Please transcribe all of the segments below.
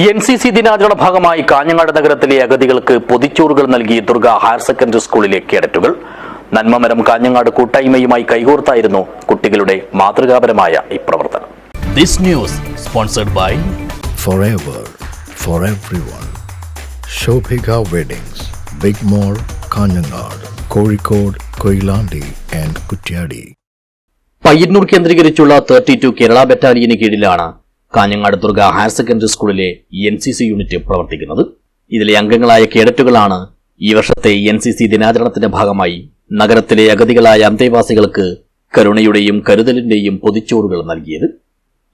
N C C ദിനാചരണ ഭാഗമായി കാഞ്ഞങ്ങാട് നഗരത്തിലെ അഗതികൾക്ക് പൊതിച്ചോറുകൾ നൽകി ദുർഗ ഹയർ സെക്കൻഡറി സ്കൂളിലെ കേഡറ്റുകൾ നന്മമരം കാഞ്ഞങ്ങാട് കൂട്ടായ്മയുമായി കൈകോർത്തായിരുന്നു കുട്ടികളുടെ മാതൃകാപരമായ ഈ പ്രവർത്തനം This news sponsored by forever for everyone. Shobhika Weddings, Big Mall, Kanyanad, Kozhikode, Koilandi and Kutyadi. Payyanur കേന്ദ്രീകരിച്ചുള്ള തേർട്ടി ടു കേരള ബറ്റാലിയന് കീഴിലാണ് കാഞ്ഞങ്ങാട് ദുർഗ ഹയർ സെക്കൻഡറി സ്കൂളിലെ എൻ സി സി യൂണിറ്റ് പ്രവർത്തിക്കുന്നത്. ഇതിലെ അംഗങ്ങളായ കേഡറ്റുകളാണ് ഈ വർഷത്തെ എൻ സി സി ദിനാചരണത്തിന്റെ ഭാഗമായി നഗരത്തിലെ അഗതികളായ അന്തേവാസികൾക്ക് കരുണയുടെയും കരുതലിന്റെയും പൊതിച്ചോറുകൾ നൽകിയത്.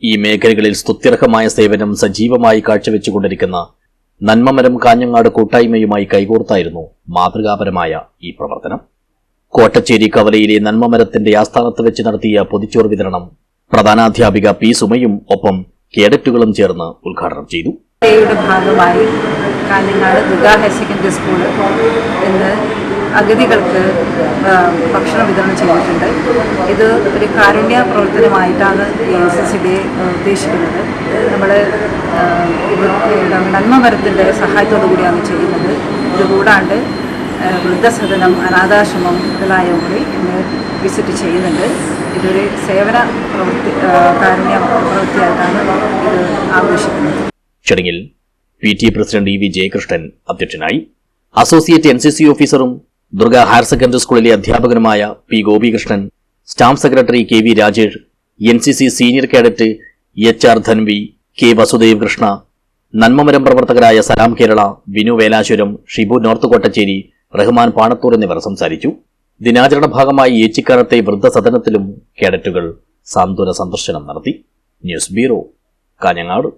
ഈ മേഖലകളിൽ സ്തുത്യർഹമായ സേവനം സജീവമായി കാഴ്ചവെച്ചുകൊണ്ടിരിക്കുന്ന നന്മമരം കാഞ്ഞങ്ങാട് കൂട്ടായ്മയുമായി കൈകോർത്തായിരുന്നു മാതൃകാപരമായ ഈ പ്രവർത്തനം. കോട്ടച്ചേരി കവലയിലെ നന്മമരത്തിന്റെ ആസ്ഥാനത്ത് വെച്ച് നടത്തിയ പൊതിച്ചോർ വിതരണം പ്രധാനാധ്യാപിക പി സുമയും ഒപ്പം കേഡറ്റുകളും ചേർന്ന് ഉദ്ഘാടനം ചെയ്തു. ഭാഗമായി Kanhangad Durga higher secondary school ഇന്ന് അഗതികൾക്ക് ഭക്ഷണം വിതരണം ചെയ്തിട്ടുണ്ട്. ഇത് ഒരു കാരുണ്യ പ്രവർത്തനമായിട്ടാണ് എസ് എസ് ഡേ ഉദ്ദേശിക്കുന്നത്. നമ്മൾ നന്മ മരത്തിന്റെ സഹായത്തോടു കൂടിയാണ് ചെയ്യുന്നത്. ഇതുകൂടാണ്ട് വൃദ്ധസദനം അനാഥാശ്രമം മുതലായവ കൂടി ഇന്ന് വിസിറ്റ് ചെയ്യുന്നുണ്ട്. ഇതൊരു സേവന പ്രവൃത്തി കാരുണ്യ പ്രവൃത്തിയായിട്ടാണ് ഇത് ആഘോഷിക്കുന്നത്. ചടങ്ങിൽ P T president E V Jayakrishnan അധ്യക്ഷനായി അസോസിയേറ്റ് എൻ സി സി ഓഫീസറും ദുർഗ ഹയർ സെക്കൻഡറി സ്കൂളിലെ അധ്യാപകനുമായ P Gopikrishnan staff secretary K V Rajesh N C C senior cadet H R Dhanvi K Vasudev Krishna Nanmamaram പ്രവർത്തകരായ Salam Kerala Vinu Velashwaram Shibu north Kottachery Rahman Panathur എന്നിവർ സംസാരിച്ചു. ദിനാചരണ ഭാഗമായി ഏച്ചിക്കാലത്തെ വൃദ്ധസദനത്തിലും കേഡറ്റുകൾ സാന്ത്വന സന്ദർശനം നടത്തി. News bureau Kanhangad.